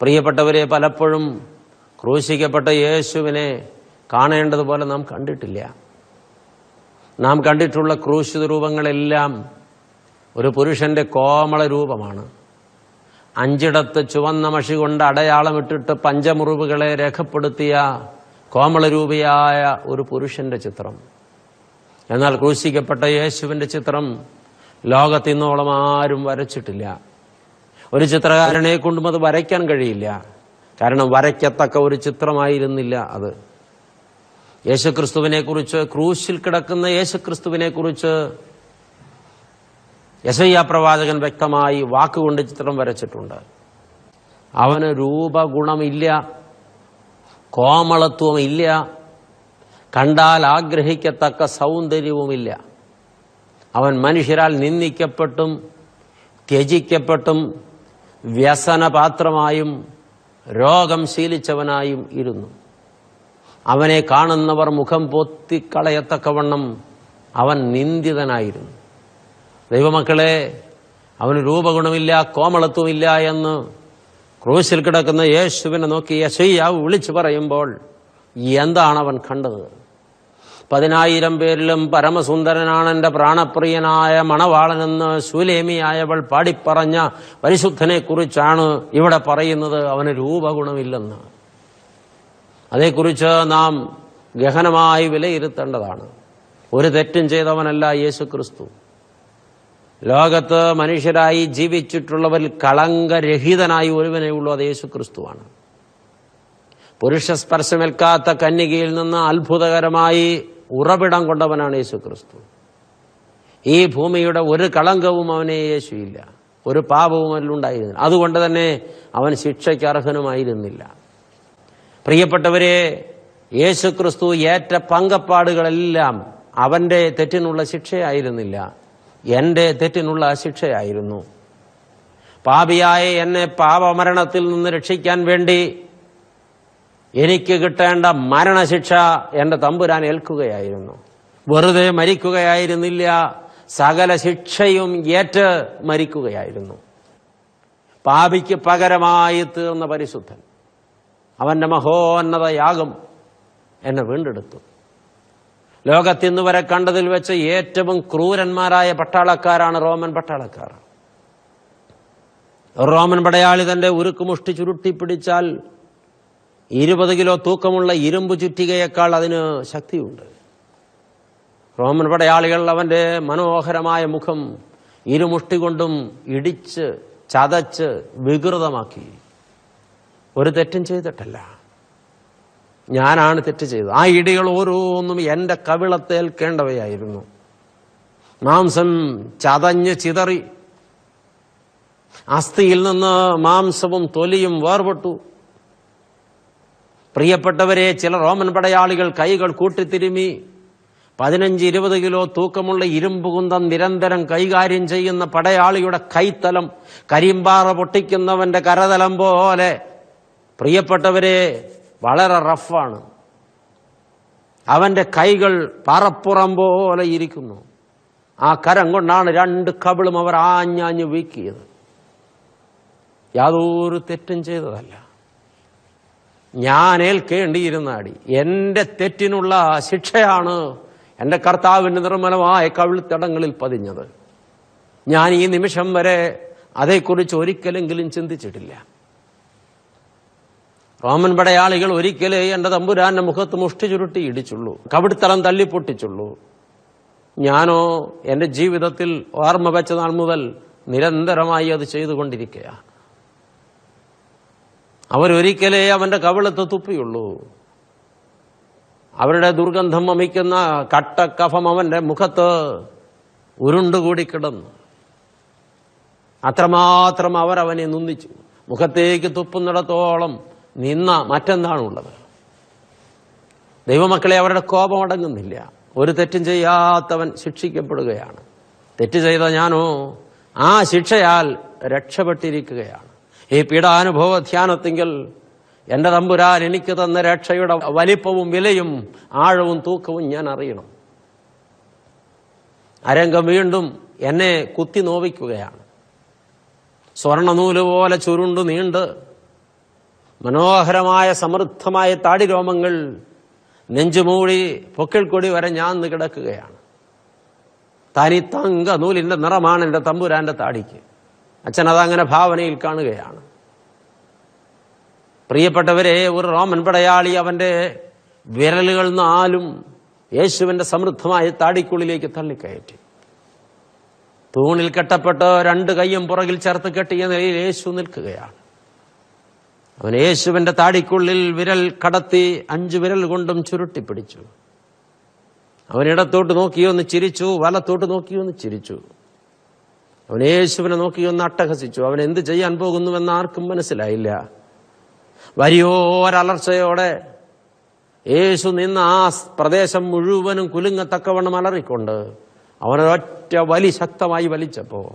പ്രിയപ്പെട്ടവരെ പലപ്പോഴും ക്രൂശിക്കപ്പെട്ട യേശുവിനെ കാണേണ്ടതുപോലെ നാം കണ്ടിട്ടില്ല. നാം കണ്ടിട്ടുള്ള ക്രൂശിത രൂപങ്ങളെല്ലാം ഒരു പുരുഷന്റെ കോമള രൂപമാണ്. അഞ്ചിടത്ത് ചുവന്ന മഷി കൊണ്ട് അടയാളമിട്ടിട്ട് പഞ്ചമുറിവുകളെ രേഖപ്പെടുത്തിയ കോമളരൂപിയായ ഒരു പുരുഷന്റെ ചിത്രം. എന്നാൽ ക്രൂശിക്കപ്പെട്ട യേശുവിന്റെ ചിത്രം ലോകത്തിന്നോളം ആരും വരച്ചിട്ടില്ല. ഒരു ചിത്രകാരനെ കൊണ്ടും അത് വരയ്ക്കാൻ കഴിയില്ല. കാരണം വരയ്ക്കത്തക്ക ഒരു ചിത്രമായിരുന്നില്ല അത്. യേശുക്രിസ്തുവിനെ കുറിച്ച് ക്രൂശിൽ കിടക്കുന്ന യേശുക്രിസ്തുവിനെ കുറിച്ച് യശയ്യ പ്രവാചകൻ വ്യക്തമായി വാക്കുകൊണ്ട് ചിത്രം വരച്ചിട്ടുണ്ട്. അവന് രൂപഗുണമില്ല കോമളത്വമില്ല കണ്ടാൽ ആഗ്രഹിക്കത്തക്ക സൗന്ദര്യവുമില്ല. അവൻ മനുഷ്യരാൽ നിന്ദിക്കപ്പെട്ടും ത്യജിക്കപ്പെട്ടും വ്യസനപാത്രമായും രോഗം ശീലിച്ചവനായും ഇരുന്നു. അവനെ കാണുന്നവർ മുഖം പൊത്തിക്കളയത്തക്കവണ്ണം അവൻ നിന്ദിതനായിരുന്നു. ദൈവമക്കളെ അവന് രൂപഗുണമില്ല കോമളത്വമില്ല എന്ന് ക്രൂശിൽ കിടക്കുന്ന യേശുവിനെ നോക്കി യശയ്യാവ് വിളിച്ചു പറയുമ്പോൾ എന്താണ് അവൻ കണ്ടത്? പതിനായിരം പേരിലും പരമസുന്ദരനാണ് എന്റെ പ്രാണപ്രിയനായ മണവാളനെന്ന് ശൂലേമിയായവൾ പാടിപ്പറഞ്ഞ പരിശുദ്ധനെക്കുറിച്ചാണ് ഇവിടെ പറയുന്നത്. അവന് രൂപഗുണമില്ലെന്ന്. അതേക്കുറിച്ച് നാം ഗഹനമായി വിലയിരുത്തേണ്ടതാണ്. ഒരു തെറ്റും ചെയ്തവനല്ല യേശു ക്രിസ്തു ലോകത്ത് മനുഷ്യരായി ജീവിച്ചിട്ടുള്ളവരിൽ കളങ്കരഹിതനായി ഒരുവനെ ഉള്ളൂ അത് യേശു ക്രിസ്തുവാണ് പുരുഷ സ്പർശമേൽക്കാത്ത കന്യകയിൽ നിന്ന് അത്ഭുതകരമായി ഉറവിടം കൊണ്ടവനാണ് യേശു ക്രിസ്തു ഈ ഭൂമിയുടെ ഒരു കളങ്കവും അവനെ യേശുയില്ല ഒരു പാപവും അതിലുണ്ടായിരുന്നില്ല അതുകൊണ്ട് തന്നെ അവൻ ശിക്ഷയ്ക്ക് അർഹനുമായിരുന്നില്ല. പ്രിയപ്പെട്ടവരെ യേശു ക്രിസ്തു ഏറ്റ പങ്കപ്പാടുകളെല്ലാം അവന്റെ തെറ്റിനുള്ള ശിക്ഷയായിരുന്നില്ല. എന്റെ തെറ്റിനുള്ള ശിക്ഷയായിരുന്നു പാപിയായ എന്നെ പാപമരണത്തിൽ നിന്ന് രക്ഷിക്കാൻ വേണ്ടി എനിക്ക് കിട്ടേണ്ട മരണശിക്ഷ എന്റെ തമ്പുരാൻ ഏൽക്കുകയായിരുന്നു. വെറുതെ മരിക്കുകയായിരുന്നില്ല. സകല ശിക്ഷയും ഏറ്റ് മരിക്കുകയായിരുന്നു. പാപിക്ക് പകരമായി തീർന്ന പരിശുദ്ധൻ. അവന്റെ മഹോന്നത യാഗം എന്നെ വീണ്ടെടുത്തു. ലോകത്തിന്ന് വരെ കണ്ടതിൽ വെച്ച് ഏറ്റവും ക്രൂരന്മാരായ പട്ടാളക്കാരാണ് റോമൻ പട്ടാളക്കാർ. റോമൻ പടയാളി തന്റെ ഉരുക്കുമുഷ്ടി ചുരുട്ടി പിടിച്ചാൽ ഇരുപത് കിലോ തൂക്കമുള്ള ഇരുമ്പ് ചുറ്റികയേക്കാൾ അതിന് ശക്തിയുണ്ട്. റോമൻ പടയാളികൾ അവന്റെ മനോഹരമായ മുഖം ഇരുമുഷ്ടി കൊണ്ടും ഇടിച്ച് ചതച്ച് വികൃതമാക്കി. ഒരു തെറ്റും ചെയ്തിട്ടല്ല. ഞാനാണ് തെറ്റ് ചെയ്തത്. ആ ഇടികൾ ഓരോന്നും എന്റെ കവിളത്തേൽക്കേണ്ടവയായിരുന്നു. മാംസം ചതഞ്ഞ് ചിതറി. അസ്ഥിയിൽ നിന്ന് മാംസവും തൊലിയും വേർപെട്ടു. പ്രിയപ്പെട്ടവരെ ചില റോമൻ പടയാളികൾ കൈകൾ കൂട്ടിത്തിരുമി. പതിനഞ്ച് ഇരുപത് കിലോ തൂക്കമുള്ള ഇരുമ്പ് കുന്തം നിരന്തരം കൈകാര്യം ചെയ്യുന്ന പടയാളിയുടെ കൈത്തലം കരിമ്പാറ പൊട്ടിക്കുന്നവന്റെ കരതലം പോലെ. പ്രിയപ്പെട്ടവരെ വളരെ റഫാണ്. അവന്റെ കൈകൾ പാറപ്പുറം പോലെ ഇരിക്കുന്നു. ആ കരം കൊണ്ടാണ് രണ്ട് കബിളും അവർ ആഞ്ഞാഞ്ഞ് വീക്കിയത്. യാതൊരു തെറ്റും ചെയ്തതല്ല. ഞാൻ ഏൽക്കേണ്ടിയിരുന്ന അടി എന്റെ തെറ്റിനുള്ള ശിക്ഷയാണ് എന്റെ കർത്താവിന്റെ നിർമ്മലമായ കവിൾത്തടങ്ങളിൽ പതിഞ്ഞത്. ഞാൻ ഈ നിമിഷം വരെ അതേക്കുറിച്ച് ഒരിക്കലെങ്കിലും ചിന്തിച്ചിട്ടില്ല. റോമൻ പടയാളികൾ ഒരിക്കലേ എന്റെ തമ്പുരാന്റെ മുഖത്ത് മുഷ്ടി ചുരുട്ടി ഇടിച്ചുള്ളൂ. കവിടുത്തളം തല്ലിപ്പൊട്ടിച്ചുള്ളൂ ഞാനോ എന്റെ ജീവിതത്തിൽ ഓർമ്മ വെച്ച നാൾ മുതൽ നിരന്തരമായി അത് ചെയ്തുകൊണ്ടിരിക്കുകയാണ് അവരൊരിക്കലേ അവന്റെ കവിളത്ത് തുപ്പിയുള്ളൂ. അവരുടെ ദുർഗന്ധം വമിക്കുന്ന കട്ടക്കഫം അവന്റെ മുഖത്ത് ഉരുണ്ടുകൂടി കിടന്നു. അത്രമാത്രം അവരവനെ നിന്ദിച്ചു. മുഖത്തേക്ക് തുപ്പുന്നിടത്തോളം നിന്ന മറ്റെന്താണുള്ളത്? ദൈവമക്കളെ അവരുടെ കോപം അടങ്ങുന്നില്ല. ഒരു തെറ്റും ചെയ്യാത്തവൻ ശിക്ഷിക്കപ്പെടുകയാണ്. തെറ്റ് ചെയ്ത ഞാനോ ആ ശിക്ഷയാൽ രക്ഷപ്പെട്ടിരിക്കുകയാണ്. ഈ പീഡാനുഭവ ധ്യാനത്തിങ്കിൽ എന്റെ തമ്പുരാൻ എനിക്ക് തന്ന രക്ഷയുടെ വലിപ്പവും വിലയും ആഴവും തൂക്കവും ഞാൻ അറിയണം. അരംഗം വീണ്ടും എന്നെ കുത്തി നോവിക്കുകയാണ്. സ്വർണനൂൽ പോലെ ചുരുണ്ടു നീണ്ട് മനോഹരമായ സമൃദ്ധമായ താടിരോമങ്ങൾ നെഞ്ചുമൂടി പൊക്കിൾക്കൊടി വരെ ഞാൻ കിടക്കുകയാണ് തനി തങ്ക നൂലിന്റെ നിറമാണ് എന്റെ തമ്പുരാന്റെ താടിക്ക്. അച്ഛൻ അതങ്ങനെ ഭാവനയിൽ കാണുകയാണ്. പ്രിയപ്പെട്ടവരെ ഒരു റോമൻ പടയാളി അവന്റെ വിരലുകൾ നാലും യേശുവിന്റെ സമൃദ്ധമായ താടിക്കുള്ളിലേക്ക് തള്ളിക്കയറ്റി. തൂണിൽ കെട്ടപ്പെട്ട രണ്ട് കൈയും പുറകിൽ ചേർത്ത് കെട്ടിയ നിലയിൽ യേശു നിൽക്കുകയാണ്. അവൻ യേശുവിന്റെ താടിക്കുള്ളിൽ വിരൽ കടത്തി അഞ്ച് വിരൽ കൊണ്ടും ചുരുട്ടിപ്പിടിച്ചു. അവൻ ഇടത്തോട്ട് നോക്കിയൊന്ന് ചിരിച്ചു വലത്തോട്ട് നോക്കിയൊന്ന് ചിരിച്ചു. അവൻ യേശുവിനെ നോക്കി ഒന്ന് അട്ടഹസിച്ചു. അവൻ എന്ത് ചെയ്യാൻ പോകുന്നുവെന്ന് ആർക്കും മനസ്സിലായില്ല. വരിയോരലർച്ചയോടെ യേശു നിന്ന ആ പ്രദേശം മുഴുവനും കുലുങ്ങത്തക്കവണ്ണം അലറിക്കൊണ്ട് അവനൊരൊറ്റ വലി ശക്തമായി വലിച്ചപ്പോ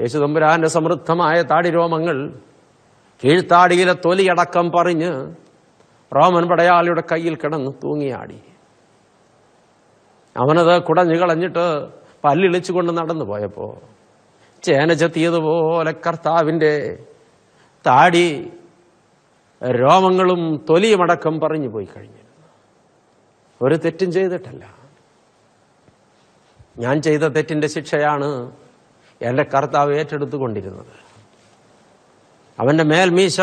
യേശു തമ്പുരാന്റെ സമൃദ്ധമായ താടിരോമങ്ങൾ കീഴ്ത്താടിയിലെ തൊലിയടക്കം പറഞ്ഞ് റോമൻ പടയാളിയുടെ കയ്യിൽ കിടന്ന് തൂങ്ങിയാടി. അവനത് കുടഞ്ഞു കളഞ്ഞിട്ട് പല്ലിളിച്ചുകൊണ്ട് നടന്നു പോയപ്പോ ചേന ചത്തിയതുപോലെ കർത്താവിന്റെ താടി രോമങ്ങളും തൊലിയുമടക്കം പറഞ്ഞു പോയി കഴിഞ്ഞിരുന്നു ഒരു തെറ്റും ചെയ്തിട്ടല്ല. ഞാൻ ചെയ്ത തെറ്റിന്റെ ശിക്ഷയാണ് എന്റെ കർത്താവ് ഏറ്റെടുത്തുകൊണ്ടിരുന്നത്. അവന്റെ മേൽമീശ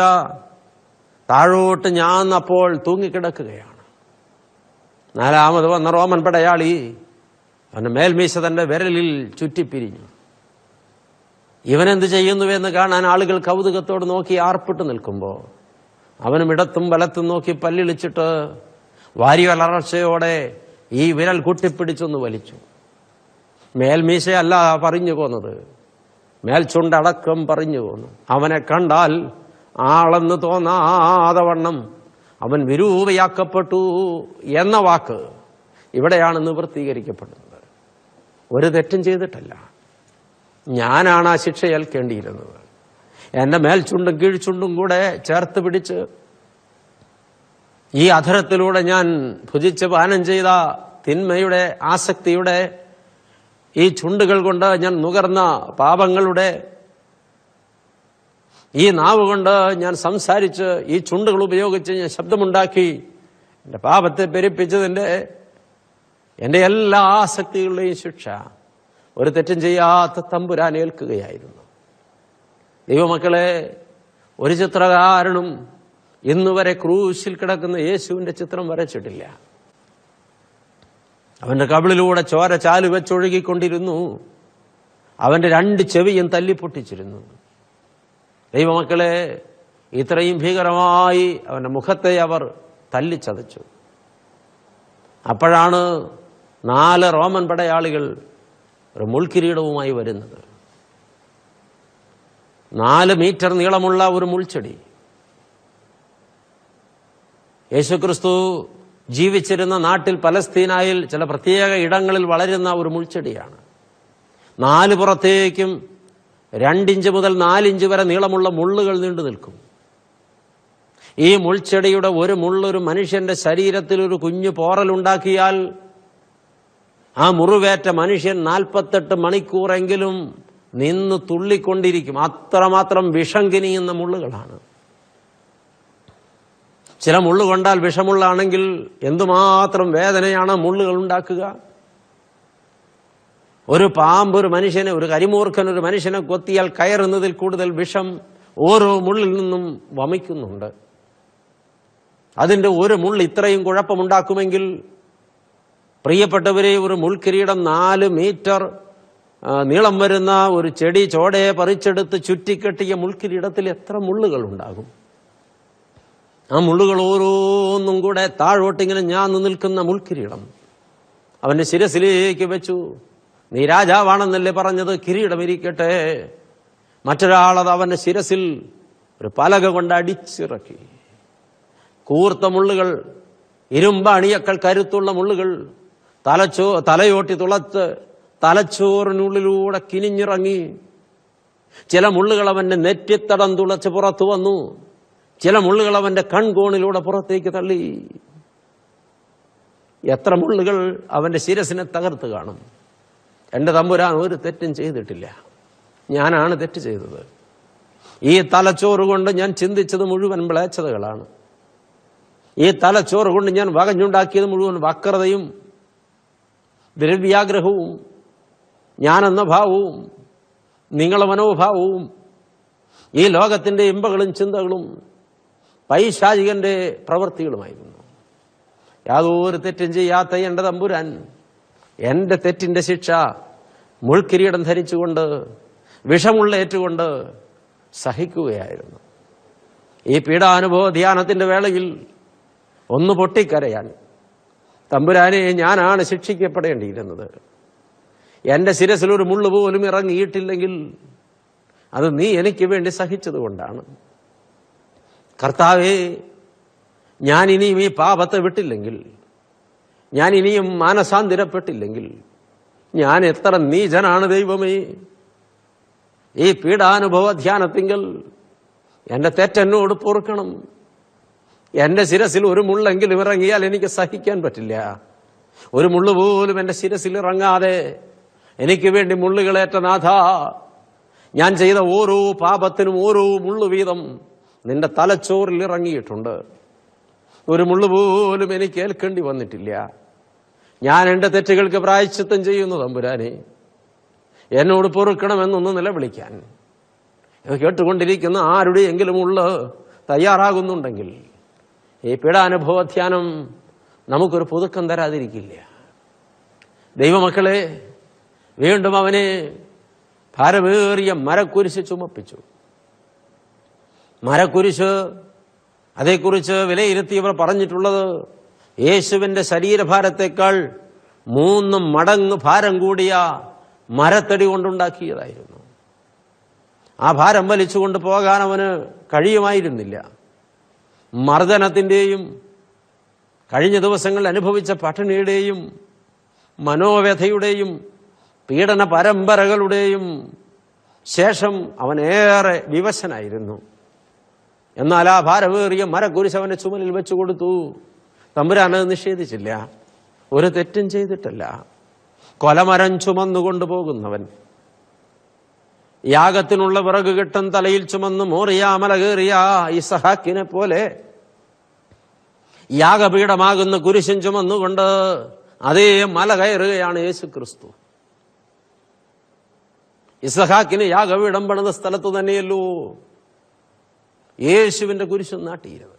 താഴോട്ട് ഞാൻ അപ്പോൾ തൂങ്ങിക്കിടക്കുകയാണ്. നാലാമത് വന്ന റോമൻ പടയാളി അവന്റെ മേൽമീശ തന്റെ വിരലിൽ ചുറ്റിപ്പിരിഞ്ഞു. ഇവനെന്ത് ചെയ്യുന്നുവെന്ന് കാണാൻ ആളുകൾ കൗതുകത്തോട് നോക്കി ആർപ്പിട്ട് നിൽക്കുമ്പോൾ അവനും ഇടത്തും വലത്തും നോക്കി പല്ലിളിച്ചിട്ട് വാരി വളർച്ചയോടെ ഈ വിരൽ കൂട്ടിപ്പിടിച്ചൊന്ന് വലിച്ചു. മേൽമീശയല്ല പറഞ്ഞു പോന്നത്. മേൽച്ചുണ്ടടക്കം പറഞ്ഞു പോന്നു. അവനെ കണ്ടാൽ ആളെന്ന് തോന്നാതെ വണ്ണം അവൻ വിരൂപയാക്കപ്പെട്ടു എന്ന വാക്ക് ഇവിടെയാണ് നിവൃത്തീകരിക്കപ്പെടുന്നത്. ഒരു തെറ്റും ചെയ്തിട്ടല്ല. ഞാനാണ് ആ ശിക്ഷ ഏൽക്കേണ്ടിയിരുന്നത് എന്റെ മേൽച്ചുണ്ടും കീഴ്ചുണ്ടും കൂടെ ചേർത്ത് പിടിച്ച് ഈ അധരത്തിലൂടെ ഞാൻ ഭുജിച്ച് പാനം ചെയ്ത തിന്മയുടെ ആസക്തിയുടെ ഈ ചുണ്ടുകൾ കൊണ്ട് ഞാൻ നുകർന്ന പാപങ്ങളുടെ ഈ നാവ് കൊണ്ട് ഞാൻ സംസാരിച്ച് ഈ ചുണ്ടുകൾ ഉപയോഗിച്ച് ഞാൻ ശബ്ദമുണ്ടാക്കി എന്റെ പാപത്തെ പെരുപ്പിച്ചതിന്റെ എന്റെ എല്ലാ ആസക്തികളുടെയും ശിക്ഷ. ഒരു തെറ്റും ചെയ്യാത്ത തമ്പുരാൻ ഏൽക്കുകയായിരുന്നു. ദൈവമക്കളെ ഒരു ചിത്രകാരനും ഇന്നുവരെ ക്രൂശിൽ കിടക്കുന്ന യേശുവിന്റെ ചിത്രം വരച്ചിട്ടില്ല. അവന്റെ കവിളിലൂടെ ചോര ചാലു വെച്ചൊഴുകിക്കൊണ്ടിരുന്നു. അവന്റെ രണ്ട് ചെവിയും തല്ലിപ്പൊട്ടിച്ചിരുന്നു. ദൈവമക്കളെ ഇത്രയും ഭീകരമായി അവന്റെ മുഖത്തെ അവർ തല്ലിച്ചതച്ചു. അപ്പോഴാണ് നാല് റോമൻ പടയാളികൾ ഒരു മുൾക്കിരീടവുമായി വരുന്നത്. നാല് മീറ്റർ നീളമുള്ള ഒരു മുൾച്ചെടി. യേശുക്രിസ്തു ജീവിച്ചിരുന്ന നാട്ടിൽ പലസ്തീനായിൽ ചില പ്രത്യേക ഇടങ്ങളിൽ വളരുന്ന ഒരു മുൾച്ചെടിയാണ്. നാല് പുറത്തേക്കും രണ്ടിഞ്ച് മുതൽ നാലിഞ്ച് വരെ നീളമുള്ള മുള്ളുകൾ നീണ്ടു നിൽക്കും. ഈ മുൾച്ചെടിയുടെ ഒരു മുള്ളൊരു മനുഷ്യന്റെ ശരീരത്തിൽ ഒരു കുഞ്ഞു പോറലുണ്ടാക്കിയാൽ ആ മുറിവേറ്റ മനുഷ്യൻ നാൽപ്പത്തെട്ട് മണിക്കൂറെങ്കിലും നിന്ന് തുള്ളിക്കൊണ്ടിരിക്കും. അത്രമാത്രം വിഷം കിനിയുന്ന മുള്ളുകളാണ്. ചില മുള്ളു കൊണ്ടാൽ വിഷമുള്ളാണെങ്കിൽ എന്തുമാത്രം വേദനയാണ് മുള്ളുകൾ ഉണ്ടാക്കുക? ഒരു പാമ്പ് ഒരു മനുഷ്യനെ ഒരു കരിമൂർഖൻ ഒരു മനുഷ്യനെ കൊത്തിയാൽ കയറുന്നതിൽ കൂടുതൽ വിഷം ഓരോ മുള്ളിൽ നിന്നും വമിക്കുന്നുണ്ട്. അതിന്റെ ഒരു മുള്ള് ഇത്രയും കുഴപ്പമുണ്ടാക്കുമെങ്കിൽ പ്രിയപ്പെട്ടവരെ ഒരു മുൾക്കിരീടം നാല് മീറ്റർ നീളം വരുന്ന ഒരു ചെടി ചോടയെ പറിച്ചെടുത്ത് ചുറ്റിക്കെട്ടിയ മുൾക്കിരീടത്തിൽ എത്ര മുള്ളുകൾ ഉണ്ടാകും? ആ മുള്ളുകൾ ഓരോന്നും കൂടെ താഴോട്ടിങ്ങനെ ഞാൻ നിൽക്കുന്ന മുൾക്കിരീടം. അവന്റെ ശിരസിലേക്ക് വെച്ചു. നീ രാജാവാണെന്നല്ലേ പറഞ്ഞത്? കിരീടം ഇരിക്കട്ടെ. മറ്റൊരാളത് അവന്റെ ശിരസിൽ ഒരു പലക കൊണ്ട് അടിച്ചിറക്കി. കൂർത്ത മുള്ളുകൾ ഇരുമ്പ് അണിയക്കൾ കരുത്തുള്ള മുള്ളുകൾ തലച്ചോ തലയോട്ടി തുളച്ച് തലച്ചോറിനുള്ളിലൂടെ കിനിഞ്ഞിറങ്ങി. ചില മുള്ളുകൾ അവന്റെ നെറ്റിത്തടം തുളച്ച് പുറത്തു വന്നു. ചില മുള്ളുകൾ അവന്റെ കൺകോണിലൂടെ പുറത്തേക്ക് തള്ളി. എത്ര മുള്ളുകൾ അവന്റെ ശിരസിനെ തകർത്ത് കാണും. എന്റെ തമ്പുരാൻ ഒരു തെറ്റും ചെയ്തിട്ടില്ല. ഞാനാണ് തെറ്റ് ചെയ്തത്. ഈ തലച്ചോറ് കൊണ്ട് ഞാൻ ചിന്തിച്ചത് മുഴുവൻ മ്ലേച്ഛതകളാണ്. ഈ തലച്ചോറ് കൊണ്ട് ഞാൻ വകഞ്ഞുണ്ടാക്കിയത് മുഴുവൻ വക്രതയും ദ്രവ്യാഗ്രഹവും ഞാനെന്ന ഭാവവും നിങ്ങളെ മനോഭാവവും ഈ ലോകത്തിന്റെ ഇമ്പകളും ചിന്തകളും പൈശാചികന്റെ പ്രവൃത്തികളുമായിരുന്നു. യാതൊരു തെറ്റും ചെയ്യാത്ത എന്റെ തമ്പുരാൻ എന്റെ തെറ്റിന്റെ ശിക്ഷ മുൾക്കിരീടം ധരിച്ചുകൊണ്ട് വിഷമുള്ളേറ്റുകൊണ്ട് സഹിക്കുകയായിരുന്നു. ഈ പീഡാനുഭവ ധ്യാനത്തിന്റെ വേളയിൽ ഒന്ന് പൊട്ടിക്കരയാൻ തമ്പുരാനെ ഞാനാണ് ശിക്ഷിക്കപ്പെടേണ്ടിയിരുന്നത്. എന്റെ ശിരസിൽ ഒരു മുള്ളു പോലും ഇറങ്ങിയിട്ടില്ലെങ്കിൽ അത് നീ എനിക്ക് വേണ്ടി സഹിച്ചതുകൊണ്ടാണ്. കർത്താവേ ഞാൻ ഇനിയും ഈ പാപത്തെ വിട്ടില്ലെങ്കിൽ ഞാൻ ഇനിയും മാനസാന്തിരപ്പെട്ടില്ലെങ്കിൽ ഞാൻ എത്ര നീചനാണ് ദൈവമേ. ഈ പീഡാനുഭവ ധ്യാനത്തിങ്കിൽ എന്റെ തെറ്റെന്നോട് പൊറുക്കണം. എന്റെ ശിരസിൽ ഒരു മുള്ളെങ്കിലും ഇറങ്ങിയാൽ എനിക്ക് സഹിക്കാൻ പറ്റില്ല. ഒരു മുള്ളു പോലും എന്റെ ശിരസിൽ ഇറങ്ങാതെ എനിക്ക് വേണ്ടി മുള്ളുകളേറ്റ നാഥ ഞാൻ ചെയ്ത ഓരോ പാപത്തിനും ഓരോ മുള്ളു വീതം നിന്റെ തലച്ചോറിൽ ഇറങ്ങിയിട്ടുണ്ട്. ഒരു മുള്ളു പോലും എനിക്ക് ഏൽക്കേണ്ടി വന്നിട്ടില്ല. ഞാൻ എന്റെ തെറ്റുകൾക്ക് പ്രായശ്ചിത്തം ചെയ്യുന്നു തമ്പുരാനെ. എന്നോട് പൊറുക്കണമെന്നൊന്ന് നിലവിളിക്കാൻ. കേട്ടുകൊണ്ടിരിക്കുന്ന ആരുടെയെങ്കിലും ഉള്ള തയ്യാറാകുന്നുണ്ടെങ്കിൽ ഈ പീഡാനുഭവധ്യാനം നമുക്കൊരു പുതുക്കം തരാതിരിക്കില്ല. ദൈവമക്കളെ വീണ്ടും അവനെ ഭാരമേറിയ മരക്കുരിശ് ചുമപ്പിച്ചു. മരക്കുരിശ് അതേക്കുറിച്ച് വിലയിരുത്തിയവർ പറഞ്ഞിട്ടുള്ളത് യേശുവിന്റെ ശരീരഭാരത്തേക്കാൾ മൂന്ന് മടങ്ങ് ഭാരം കൂടിയ മരത്തടി കൊണ്ടുണ്ടാക്കിയതായിരുന്നു. ആ ഭാരം വലിച്ചുകൊണ്ട് പോകാൻ അവന് കഴിയുമായിരുന്നില്ല. മർദ്ദനത്തിന്റെയും കഴിഞ്ഞ ദിവസങ്ങളിൽ അനുഭവിച്ച പട്ടിണിയുടെയും മനോവ്യഥയുടെയും പീഡന പരമ്പരകളുടെയും ശേഷം അവനേറെ വിവശനായിരുന്നു. എന്നാൽ ആ ഭാരമേറിയ മരക്കുരിശ് അവന്റെ ചുമലിൽ വെച്ചു കൊടുത്തു. തമ്പുരാൻ അത് നിഷേധിച്ചില്ല. ഒരു തെറ്റും ചെയ്തിട്ടല്ല. കൊലമരം ചുമന്നുകൊണ്ടു പോകുന്നവൻ. യാഗത്തിനുള്ള വിറക് കെട്ടൻ തലയിൽ ചുമന്ന് മോറിയാമല കയറിയ ഇസഹാക്കിനെ പോലെ. യാഗപീഠമാകുന്ന കുരിശൻ ചുമന്നുകൊണ്ട് അതേ മല കയറുകയാണ് യേശു ക്രിസ്തു ഇസഹാക്കിന് യാഗപീഠം പണിത സ്ഥലത്ത് തന്നെയല്ലോ. യേശുവിന്റെ കുരിശും നാട്ടിയിരുന്നത്.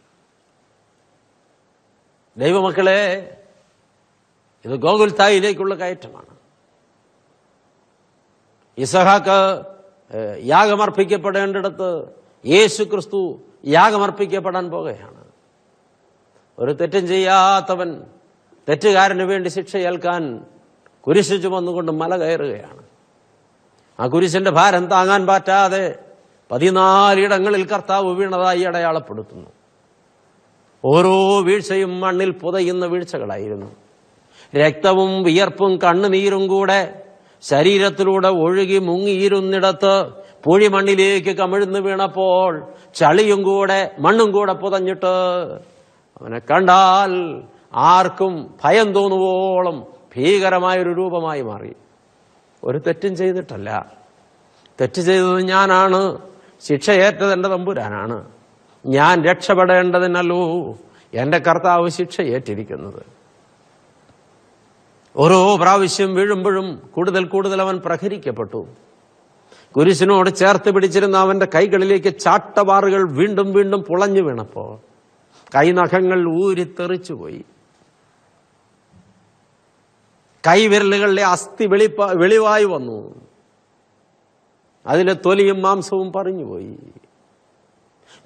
ദൈവമക്കളെ ഇത് ഗോകുൽത്തായിലേക്കുള്ള കയറ്റമാണ്. ഇസഹാക്ക് യാഗമർപ്പിക്കപ്പെടേണ്ടിടത്ത് യേശു ക്രിസ്തു യാഗമർപ്പിക്കപ്പെടാൻ പോകുകയാണ് ഒരു തെറ്റും ചെയ്യാത്തവൻ തെറ്റുകാരന് വേണ്ടി ശിക്ഷ ഏൽക്കാൻ കുരിശ് ചുമന്നുകൊണ്ട് മല കയറുകയാണ്. ആ കുരിശിന്റെ ഭാരം താങ്ങാൻ പറ്റാതെ പതിനാലിടങ്ങളിൽ കർത്താവ് വീണതായി അടയാളപ്പെടുത്തുന്നു. ഓരോ വീഴ്ചയും മണ്ണിൽ പുതയുന്ന വീഴ്ചകളായിരുന്നു. രക്തവും വിയർപ്പും കണ്ണുനീരും കൂടെ ശരീരത്തിലൂടെ ഒഴുകി മുങ്ങിയിരുന്നിടത്ത് പൂഴിമണ്ണിലേക്ക് കമിഴ്ന്നു വീണപ്പോൾ ചളിയും കൂടെ മണ്ണും കൂടെ പുതഞ്ഞിട്ട് അവനെ കണ്ടാൽ ആർക്കും ഭയം തോന്നുവോളം ഭീകരമായൊരു രൂപമായി മാറി. ഒരു തെറ്റും ചെയ്തിട്ടല്ല. തെറ്റ് ചെയ്തത് ഞാനാണ്. ശിക്ഷയേറ്റത് എന്റെ തമ്പുരാനാണ്. ഞാൻ രക്ഷപ്പെടേണ്ടതിനല്ലോ. എന്റെ കർത്താവ് ശിക്ഷ ഏറ്റിരിക്കുന്നത് ഓരോ പ്രാവശ്യം വീഴുമ്പോഴും കൂടുതൽ കൂടുതൽ അവൻ പ്രഹരിക്കപ്പെട്ടു. കുരിശിനോട് ചേർത്ത് പിടിച്ചിരുന്ന അവന്റെ കൈകളിലേക്ക് ചാട്ടവാറുകൾ വീണ്ടും വീണ്ടും പുളഞ്ഞു വീണപ്പോ കൈനഖങ്ങൾ ഊരിത്തെറിച്ചുപോയി. കൈവിരലുകളിലെ അസ്ഥി വെളിപ്പ വെളിവായി വന്നു. അതിലെ തൊലിയും മാംസവും പറഞ്ഞുപോയി.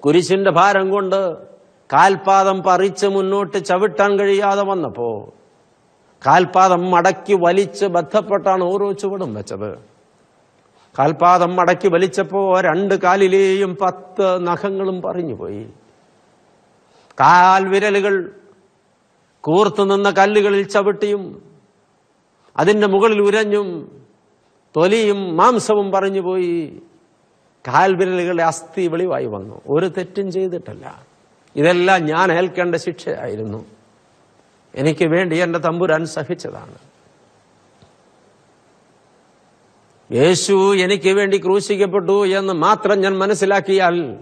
കുരിശിന്റെ ഭാരം കൊണ്ട് കാൽപാദം പറിച്ച് മുന്നോട്ട് ചവിട്ടാൻ കഴിയാതെ വന്നപ്പോ കാൽപാദം മടക്കി വലിച്ച് ബന്ധപ്പെട്ടാണ് ഓരോ ചുവടും വെച്ചത്. കാൽപാദം മടക്കി വലിച്ചപ്പോ രണ്ട് കാലിലെയും പത്ത് നഖങ്ങളും പറിഞ്ഞുപോയി. കാൽവിരലുകൾ കൂർത്തു നിന്ന കല്ലുകളിൽ ചവിട്ടിയും അതിന്റെ മുകളിൽ ഉരഞ്ഞും തൊലിയും മാംസവും പറഞ്ഞുപോയി. കാൽവിരലുകളുടെ അസ്ഥി വെളിവായി വന്നു. ഒരു തെറ്റും ചെയ്തിട്ടല്ല. ഇതെല്ലാം ഞാൻ ഏൽക്കേണ്ട ശിക്ഷയായിരുന്നു. എനിക്ക് വേണ്ടി എന്റെ തമ്പുരാൻ സഹിച്ചതാണ്. യേശു എനിക്ക് വേണ്ടി ക്രൂശിക്കപ്പെട്ടു എന്ന് മാത്രം ഞാൻ മനസ്സിലാക്കിയാൽ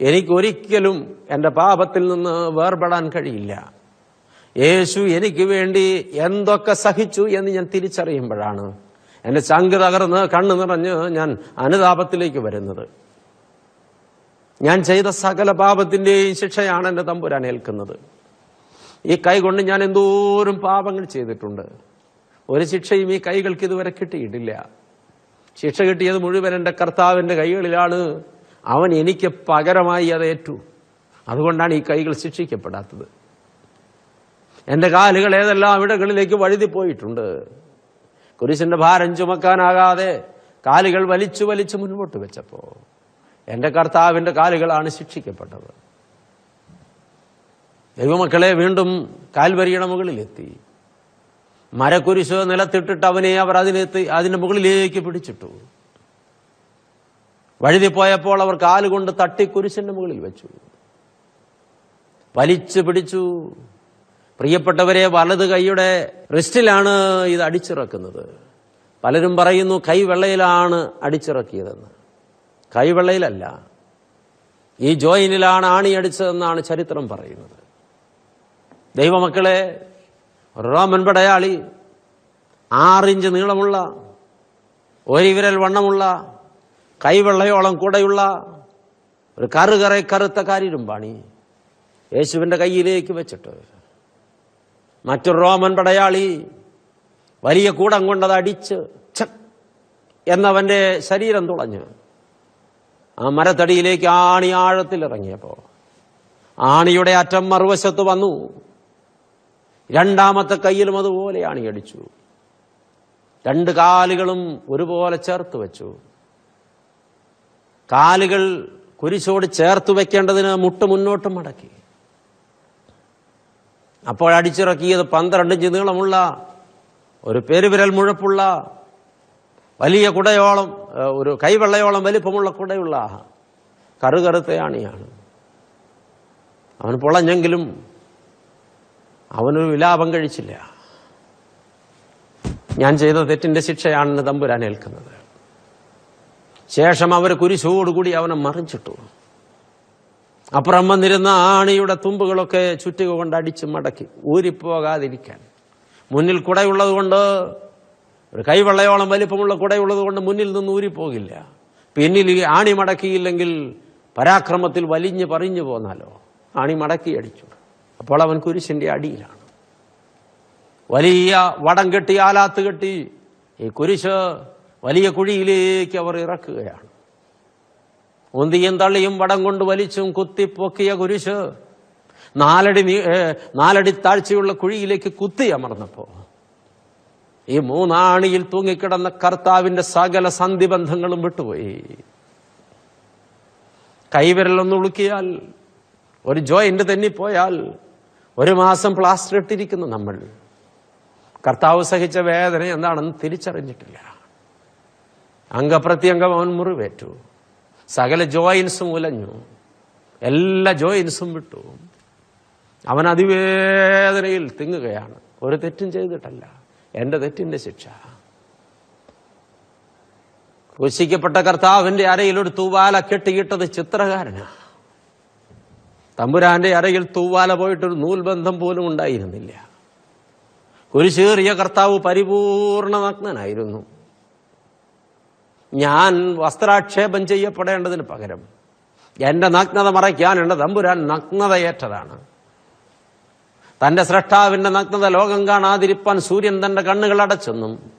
എനിക്കൊരിക്കലും എന്റെ പാപത്തിൽ നിന്ന് വേർപെടാൻ കഴിയില്ല. യേശു എനിക്ക് വേണ്ടി എന്തൊക്കെ സഹിച്ചു എന്ന് ഞാൻ തിരിച്ചറിയുമ്പോഴാണ് എന്റെ ചങ്ക് തകർന്ന് കണ്ണു നിറഞ്ഞ് ഞാൻ അനുതാപത്തിലേക്ക് വരുന്നത്. ഞാൻ ചെയ്ത സകല പാപത്തിന്റെയും ശിക്ഷയാണ് എന്റെ തമ്പുരാൻ ഏൽക്കുന്നത്. ഈ കൈ കൊണ്ട് ഞാൻ എന്തോരം പാപങ്ങൾ ചെയ്തിട്ടുണ്ട്. ഒരു ശിക്ഷയും ഈ കൈകൾക്ക് ഇതുവരെ കിട്ടിയിട്ടില്ല. ശിക്ഷ കിട്ടിയത് മുഴുവൻ എന്റെ കർത്താവിന്റെ കൈകളിലാണ്. അവൻ എനിക്ക് പകരമായി അതേറ്റു അതുകൊണ്ടാണ് ഈ കൈകൾ ശിക്ഷിക്കപ്പെടാത്തത്. എന്റെ കാലുകൾ ഏതെല്ലാം ഇടങ്ങളിലേക്ക് വഴുതി പോയിട്ടുണ്ട്. കുരിശിന്റെ ഭാരം ചുമക്കാനാകാതെ കാലുകൾ വലിച്ചു വലിച്ചു മുൻപോട്ട് വെച്ചപ്പോൾ എന്റെ കർത്താവിന്റെ കാലുകളാണ് ശിക്ഷിക്കപ്പെട്ടത്. ദൈവമക്കളെ വീണ്ടും കാൽവരിയുടെ മുകളിലെത്തി. മരക്കുരിശ് നിലത്തിട്ടിട്ട് അവനെ അവർ അതിനെത്തി അതിന്റെ മുകളിലേക്ക് പിടിച്ചിട്ടു. വഴുതിപ്പോയപ്പോൾ അവർ കാലുകൊണ്ട് തട്ടി കുരിശിന്റെ മുകളിൽ വെച്ചു. വലിച്ചു പിടിച്ചു. പ്രിയപ്പെട്ടവരെ വലത് കൈയുടെ റിസ്റ്റിലാണ് ഇത് അടിച്ചിറക്കുന്നത്. പലരും പറയുന്നു കൈവെള്ളയിലാണ് അടിച്ചിറക്കിയതെന്ന്. കൈവെള്ളയിലല്ല ഈ ജോയിനിലാണ് ആണി അടിച്ചതെന്നാണ് ചരിത്രം പറയുന്നത്. ദൈവമക്കളെ റോമൻ പടയാളി ആറിഞ്ച് നീളമുള്ള ഒരു വിരൽ വണ്ണമുള്ള കൈവെള്ളയോളം കൂടെയുള്ള ഒരു കറുകറെ കറുത്ത കാരിരുമ്പാണി യേശുവിന്റെ കയ്യിലേക്ക് വെച്ചിട്ട്. മറ്റൊരു റോമൻ പടയാളി വലിയ കൂടം കൊണ്ടത് അടിച്ച് എന്നവന്റെ ശരീരം തുളഞ്ഞ് ആ മരത്തടിയിലേക്ക് ആണി ആഴത്തിൽ ഇറങ്ങിയപ്പോൾ ആണിയുടെ അറ്റം മറുവശത്ത് വന്നു. രണ്ടാമത്തെ കയ്യിലും അതുപോലെയാണ് അടിച്ചു. രണ്ട് കാലുകളും ഒരുപോലെ ചേർത്ത് വെച്ചു. കാലുകൾ കുരിശോട് ചേർത്ത് വെക്കേണ്ടതിന് മുട്ട് മുന്നോട്ട് മടക്കി. അപ്പോൾ അടിച്ചിറക്കിയത് പന്ത്രണ്ട് ഇഞ്ച് നീളമുള്ള ഒരു പെരുവിരൽ മുഴപ്പുള്ള വലിയ കുടയോളം ഒരു കൈവെള്ളയോളം വലിപ്പമുള്ള കുടയുള്ള കറുകറുത്ത ആണിയാണ് അവൻ പൊളഞ്ഞെങ്കിലും അവനൊരു വിലാപം കഴിച്ചില്ല. ഞാൻ ചെയ്ത തെറ്റിന്റെ ശിക്ഷയാണെന്ന് തമ്പുരാൻ ഏൽക്കുന്നത്. ശേഷം അവർ കുരിശോടുകൂടി അവനെ മറിച്ചിട്ടു. അപ്പുറം വന്നിരുന്ന ആണിയുടെ തുമ്പുകളൊക്കെ ചുറ്റിക കൊണ്ട് അടിച്ച് മടക്കി ഊരിപ്പോകാതിരിക്കാൻ. മുന്നിൽ കുടയുള്ളത് കൊണ്ട് ഒരു കൈവെള്ളയോളം വലിപ്പമുള്ള കുടയുള്ളത് കൊണ്ട് മുന്നിൽ നിന്ന് ഊരിപ്പോകില്ല. പിന്നിൽ ആണി മടക്കിയില്ലെങ്കിൽ പരാക്രമത്തിൽ വലിഞ്ഞ് പറിഞ്ഞു പോന്നാലോ? ആണി മടക്കി അടിച്ചു. അപ്പോൾ അവൻ കുരിശിന്റെ അടിയിലാണ്. വലിയ വടം കെട്ടി ആലാത്ത് കെട്ടി ഈ കുരിശ് വലിയ കുഴിയിലേക്ക് അവർ ഇറക്കുകയാണ്. ഒന്തിയും തള്ളിയും വടം കൊണ്ട് വലിച്ചും കുത്തിപ്പൊക്കിയ കുരിശ് നാലടി നാലടി താഴ്ചയുള്ള കുഴിയിലേക്ക് കുത്തി അമർന്നപ്പോ ഈ മൂന്നാണിയിൽ തൂങ്ങിക്കിടന്ന കർത്താവിന്റെ സകല സന്ധിബന്ധങ്ങളും വിട്ടുപോയി. കൈവിരലൊന്ന് ഉളുക്കിയാൽ ഒരു ജോയിന്റ് തെന്നിപ്പോയാൽ ഒരു മാസം പ്ലാസ്റ്റർ ഇട്ടിരിക്കുന്നു നമ്മൾ. കർത്താവ് സഹിച്ച വേദന എന്താണെന്ന് തിരിച്ചറിഞ്ഞിട്ടില്ല. അംഗപ്രത്യംഗം അവൻ മുറിവേറ്റു. സകല ജോയിൻസും ഉലഞ്ഞു എല്ലാ ജോയിൻസും വിട്ടു. അവൻ അതിവേദനയിൽ തിങ്ങുകയാണ്. ഒരു തെറ്റും ചെയ്തിട്ടല്ല. എന്റെ തെറ്റിന്റെ ശിക്ഷ. ക്രൂശിക്കപ്പെട്ട കർത്താവിന്റെ അരയിലൊരു തൂവാല കെട്ടിയിട്ടത് ചിത്രകാരനാ തമ്പുരാന്റെ അരയിൽ തൂവാല പോയിട്ടൊരു നൂൽബന്ധം പോലും ഉണ്ടായിരുന്നില്ല. ഒരു കുരിശേറിയ കർത്താവ് പരിപൂർണ നഗ്നനായിരുന്നു ഞാൻ വസ്ത്രാക്ഷേപം ചെയ്യപ്പെടേണ്ടതിന് പകരം എന്റെ നഗ്നത മറയ്ക്കാൻ എന്റെ തമ്പുരാൻ നഗ്നതയേറ്റതാണ്. തന്റെ സ്രഷ്ടാവിന്റെ നഗ്നത ലോകം കാണാതിരിപ്പാൻ സൂര്യൻ തന്റെ കണ്ണുകൾ അടച്ചെന്നും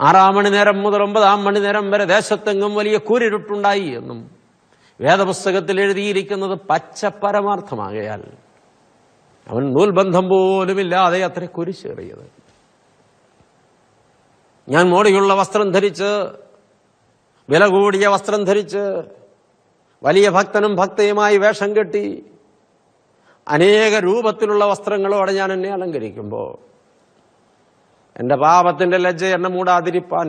ആറാം മണി നേരം മുതൽ ഒമ്പതാം മണി നേരം വരെ ദേശത്തെങ്ങും വലിയ കൂരിരുട്ടുണ്ടായി എന്നും വേദപുസ്തകത്തിൽ എഴുതിയിരിക്കുന്നത് പച്ച പരമാർത്ഥമാകയാൽ അവൻ നൂൽബന്ധം പോലുമില്ലാതെ അത്ര കുരിശേറിയത് ഞാൻ മോടിയുള്ള വസ്ത്രം ധരിച്ച് വില കൂടിയ വസ്ത്രം ധരിച്ച് വലിയ ഭക്തനും ഭക്തയുമായി വേഷം കെട്ടി അനേക രൂപത്തിലുള്ള വസ്ത്രങ്ങളോടെ ഞാൻ എന്നെ അലങ്കരിക്കുമ്പോൾ എന്റെ പാപത്തിന്റെ ലജ്ജ എന്നെ മൂടാതിരിപ്പാൻ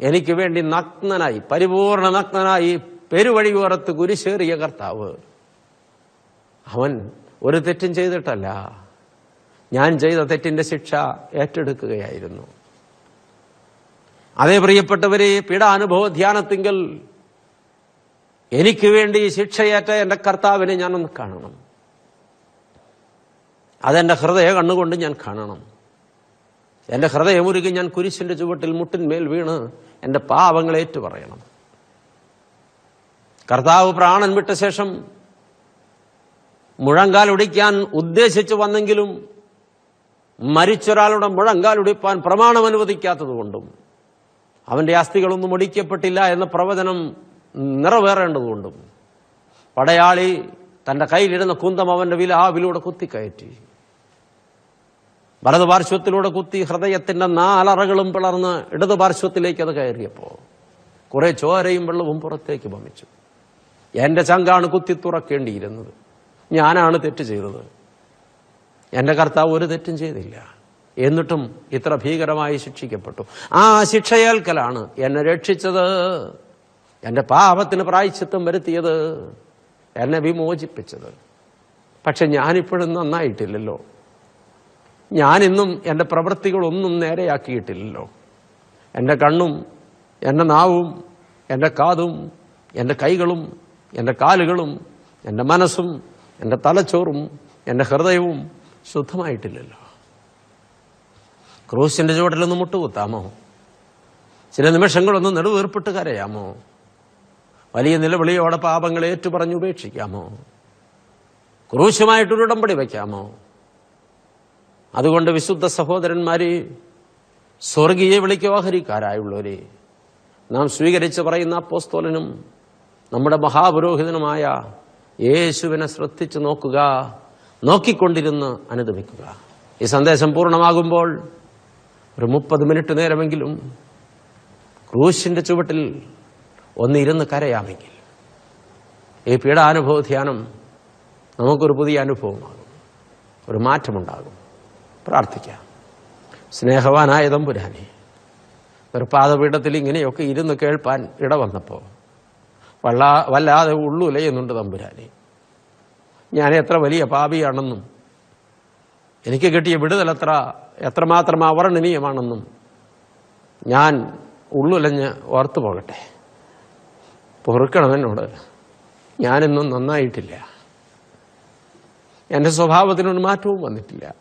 എനിക്ക് വേണ്ടി നഗ്നനായി പരിപൂർണ നഗ്നനായി പെരുവഴി ഉയർത്ത് കുരിശേറിയ കർത്താവ്. അവൻ ഒരു തെറ്റും ചെയ്തിട്ടല്ല. ഞാൻ ചെയ്ത തെറ്റിന്റെ ശിക്ഷ ഏറ്റെടുക്കുകയായിരുന്നു. അതേ പ്രിയപ്പെട്ടവരെ പീഡാനുഭവ ധ്യാനത്തിങ്കിൽ എനിക്ക് വേണ്ടി ശിക്ഷയേറ്റ എന്റെ കർത്താവിനെ ഞാനൊന്ന് കാണണം. അതെന്റെ ഹൃദയ കണ്ണുകൊണ്ട് ഞാൻ കാണണം. എന്റെ ഹൃദയമുരുകി ഞാൻ കുരിശിന്റെ ചുവട്ടിൽ മുട്ടിന്മേൽ വീണ് എന്റെ പാവങ്ങളേറ്റു പറയണം കർത്താവ് പ്രാണൻ വിട്ട ശേഷം മുഴങ്കാൽ ഒടിക്കാൻ ഉദ്ദേശിച്ചു വന്നെങ്കിലും മരിച്ചൊരാളുടെ മുഴങ്കാൽ ഒടിപ്പാൻ പ്രമാണം അനുവദിക്കാത്തതുകൊണ്ടും അവന്റെ അസ്ഥികളൊന്നും ഒടിക്കപ്പെട്ടില്ല എന്ന പ്രവചനം നിറവേറേണ്ടതുകൊണ്ടും പടയാളി തന്റെ കയ്യിലിരുന്ന കുന്തം അവന്റെ വില ആ വിലൂടെ കുത്തിക്കയറ്റി. വലതു പാർശ്വത്തിലൂടെ കുത്തി ഹൃദയത്തിന്റെ നാലറകളും പിളർന്ന് ഇടതുപാർശ്വത്തിലേക്ക് അത് കയറിയപ്പോ കുറെ ചോരയും വെള്ളവും പുറത്തേക്ക് വമിച്ചു. എന്റെ ചങ്കാണ് കുത്തി തുറക്കേണ്ടിയിരുന്നത്. ഞാനാണ് തെറ്റ് ചെയ്തത്. എന്റെ കർത്താവ് ഒരു തെറ്റും ചെയ്തില്ല. എന്നിട്ടും ഇത്ര ഭീകരമായി ശിക്ഷിക്കപ്പെട്ടു. ആ ശിക്ഷയേൽക്കലാണ് എന്നെ രക്ഷിച്ചത്. എന്റെ പാപത്തിന് പ്രായച്ചിത്തം വരുത്തിയത്. എന്നെ വിമോചിപ്പിച്ചത്. പക്ഷെ ഞാനിപ്പോഴും നന്നായിട്ടില്ലല്ലോ. ഞാനിന്നും എന്റെ പ്രവൃത്തികളൊന്നും നേരെയാക്കിയിട്ടില്ലല്ലോ. എന്റെ കണ്ണും എന്റെ നാവും എന്റെ കാതും എന്റെ കൈകളും എന്റെ കാലുകളും എന്റെ മനസ്സും എന്റെ തലച്ചോറും എന്റെ ഹൃദയവും ശുദ്ധമായിട്ടില്ലല്ലോ. ക്രൂശിന്റെ ചുവട്ടിലൊന്ന് മുട്ടുകുത്താമോ? ചില നിമിഷങ്ങളൊന്ന് നെടുവേർപ്പിട്ട് കരയാമോ? വലിയ നിലവിളിയോടെ പാപങ്ങളെ ഏറ്റുപറഞ്ഞ് ഉപേക്ഷിക്കാമോ? ക്രൂശുമായിട്ടൊരു ഉടമ്പടി വയ്ക്കാമോ? അതുകൊണ്ട് വിശുദ്ധ സഹോദരന്മാര് സ്വർഗീയ വിളിക്ക് ഓഹരിക്കാരായുള്ളവരെ നാം സ്വീകരിച്ച് പറയുന്ന അപ്പോസ്തോലനും നമ്മുടെ മഹാപുരോഹിതനുമായ യേശുവിനെ ശ്രദ്ധിച്ചു നോക്കുക നോക്കിക്കൊണ്ടിരുന്ന് അനുദമിക്കുക ഈ സന്ദേശം പൂർണമാകുമ്പോൾ ഒരു മുപ്പത് മിനിറ്റ് നേരമെങ്കിലും ക്രൂശിന്റെ ചുവട്ടിൽ ഒന്നിരുന്ന് കരയാമെങ്കിൽ ഈ പീഡാനുഭവ ധ്യാനം നമുക്കൊരു പുതിയ അനുഭവമാകും. ഒരു മാറ്റമുണ്ടാകും. പ്രാർത്ഥിക്കാം സ്നേഹവാനായ തമ്പുരാനെ ഒരു പാദപീഠത്തിൽ ഇങ്ങനെയൊക്കെ ഇരുന്ന് കേൾപ്പാൻ ഇടവന്നപ്പോൾ വല്ലാ വല്ലാതെ ഉള്ളുലയുന്നുണ്ട് തമ്പുരാനെ. ഞാൻ എത്ര വലിയ പാപിയാണെന്നും എനിക്ക് കിട്ടിയ വിടുതൽ എത്ര എത്രമാത്രം അവർണനീയമാണെന്നും ഞാൻ ഉള്ളുലഞ്ഞ് ഓർത്തു പോകട്ടെ. പൊറുക്കണം എന്നോട്. ഞാനെന്നും നന്നായിട്ടില്ല. എന്റെ സ്വഭാവത്തിനൊരു മാറ്റവും വന്നിട്ടില്ല.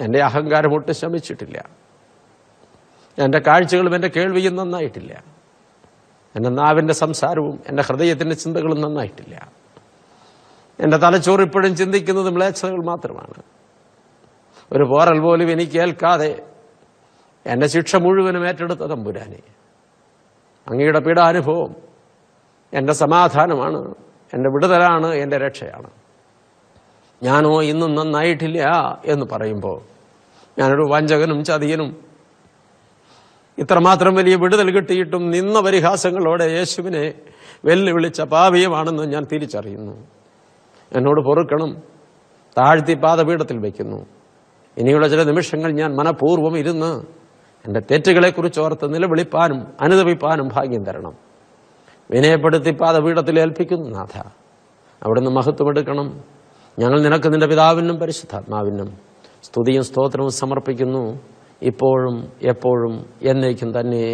എന്റെ അഹങ്കാരം ഒട്ടും ശമിച്ചിട്ടില്ല. എന്റെ കാഴ്ചകളും എന്റെ കേൾവിയും നന്നായിട്ടില്ല. എന്റെ നാവിന്റെ സംസാരവും എന്റെ ഹൃദയത്തിന്റെ ചിന്തകളും നന്നായിട്ടില്ല. എന്റെ തലച്ചോറ് ഇപ്പോഴും ചിന്തിക്കുന്നത് മ്ലേച്ഛതകൾ മാത്രമാണ്. ഒരു പോറൽ പോലും എനിക്ക് ഏൽക്കാതെ എന്റെ ശിക്ഷ മുഴുവനും ഏറ്റെടുത്ത തമ്പുരാനെ അങ്ങയുടെ പീഡാനുഭവം എന്റെ സമാധാനമാണ് എന്റെ വിടുതലാണ് എന്റെ രക്ഷയാണ്. ഞാനോ ഇന്നും നന്നായിട്ടില്ല എന്ന് പറയുമ്പോൾ ഞാനൊരു വഞ്ചകനും ചതിയനും ഇത്രമാത്രം വലിയ വിടുതൽ കിട്ടിയിട്ടും നിന്ന പരിഹാസങ്ങളോടെ യേശുവിനെ വെല്ലുവിളിച്ച പാവിയമാണെന്ന് ഞാൻ തിരിച്ചറിയുന്നു. എന്നോട് പൊറുക്കണം താഴ്ത്തി പാദപീഠത്തിൽ വയ്ക്കുന്നു. ഇനിയുള്ള ചില നിമിഷങ്ങൾ ഞാൻ മനഃപൂർവം ഇരുന്ന് എന്റെ തെറ്റുകളെക്കുറിച്ച് ഓർത്ത് നിലവിളിപ്പാനും അനുദപിപ്പാനും ഭാഗ്യം തരണം. വിനയപ്പെടുത്തി പാദപീഠത്തിൽ ഏൽപ്പിക്കുന്നു നാഥ. അവിടുന്ന് മഹത്വമെടുക്കണം ഞങ്ങൾ നിനക്ക് നിന്റെ പിതാവിനും പരിശുദ്ധാത്മാവിനും സ്തുതിയും സ്തോത്രവും സമർപ്പിക്കുന്നു. ഇപ്പോഴും എപ്പോഴും എന്നേക്കും തന്നെ